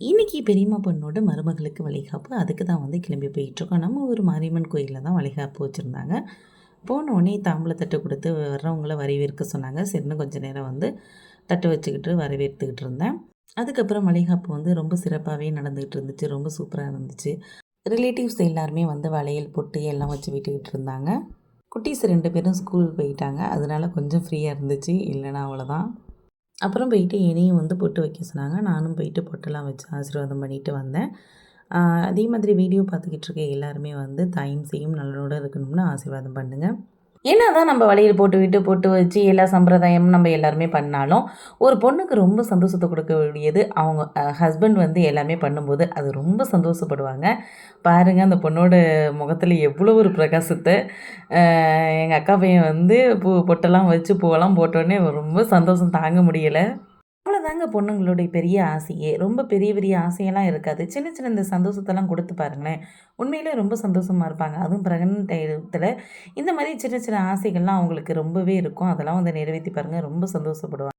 இன்னைக்கு பெரியம்மா பொண்ணோட மருமகளுக்கு வளைகாப்பு. அதுக்கு தான் வந்து கிளம்பி போயிட்டுருக்கோம். நம்ம ஒரு மாரியம்மன் கோயிலில் தான் வளைகாப்பு வச்சுருந்தாங்க. போனோடனே தாம்பளத்தட்டு கொடுத்து வர்றவங்கள வரவேற்க சொன்னாங்க. சரின்னு கொஞ்சம் நேரம் வந்து தட்டு வச்சுக்கிட்டு வரவேற்றுக்கிட்டு இருந்தேன். அதுக்கப்புறம் வளைகாப்பு வந்து ரொம்ப சிறப்பாகவே நடந்துக்கிட்டு இருந்துச்சு. ரொம்ப சூப்பராக இருந்துச்சு. ரிலேட்டிவ்ஸ் எல்லாருமே வந்து வளையல், பொட்டு எல்லாம் வச்சு விட்டுக்கிட்டு இருந்தாங்க. குட்டீஸ் ரெண்டு பேரும் ஸ்கூல் போயிட்டாங்க. அதனால கொஞ்சம் ஃப்ரீயாக இருந்துச்சு. இல்லன்னா அவ்வளோதான். அப்புறம் போயிட்டு என்னையும் வந்து பொட்டு வைக்க சொன்னாங்க. நானும் போயிட்டு பொட்டெல்லாம் வச்சு ஆசீர்வாதம் பண்ணிட்டு வந்தேன். அதே மாதிரி வீடியோ பார்த்துக்கிட்டு இருக்க எல்லாருமே வந்து தாயும் செய்யும் நல்லோட இருக்கணும்னு ஆசீர்வாதம் பண்ணுங்கள் என்னதான் நம்ம வலையில் போட்டு விட்டு பொட்டு வச்சு எல்லா சம்பிரதாயமும் நம்ம எல்லாருமே பண்ணாலும், ஒரு பொண்ணுக்கு ரொம்ப சந்தோஷத்தை கொடுக்கக்கூடியது அவங்க ஹஸ்பண்ட் வந்து எல்லாமே பண்ணும்போது, அது ரொம்ப சந்தோஷப்படுவாங்க. பாருங்கள் அந்த பொண்ணோட முகத்தில் எவ்வளோ ஒரு பிரகாசத்தை எங்கள் அக்கா பையன் வந்து பூ பொட்டெல்லாம் வச்சு பூவெல்லாம் போட்டோடனே ரொம்ப சந்தோஷம் தாங்க முடியலை அவ்வளோதாங்க பொண்ணுங்களுடைய பெரிய ஆசையே. ரொம்ப பெரிய பெரிய ஆசையெல்லாம் இருக்காது. சின்ன சின்ன இந்த சந்தோஷத்தெல்லாம் கொடுத்து பாருங்களேன். உண்மையிலே ரொம்ப சந்தோஷமாக இருப்பாங்க. அதுவும் பிரகனன் டயத்துல இந்த மாதிரி சின்ன சின்ன ஆசைகள்லாம் அவங்களுக்கு ரொம்பவே இருக்கும். அதெல்லாம் வந்து நிறைவேற்றி பாருங்கள் ரொம்ப சந்தோஷப்படுவாங்க.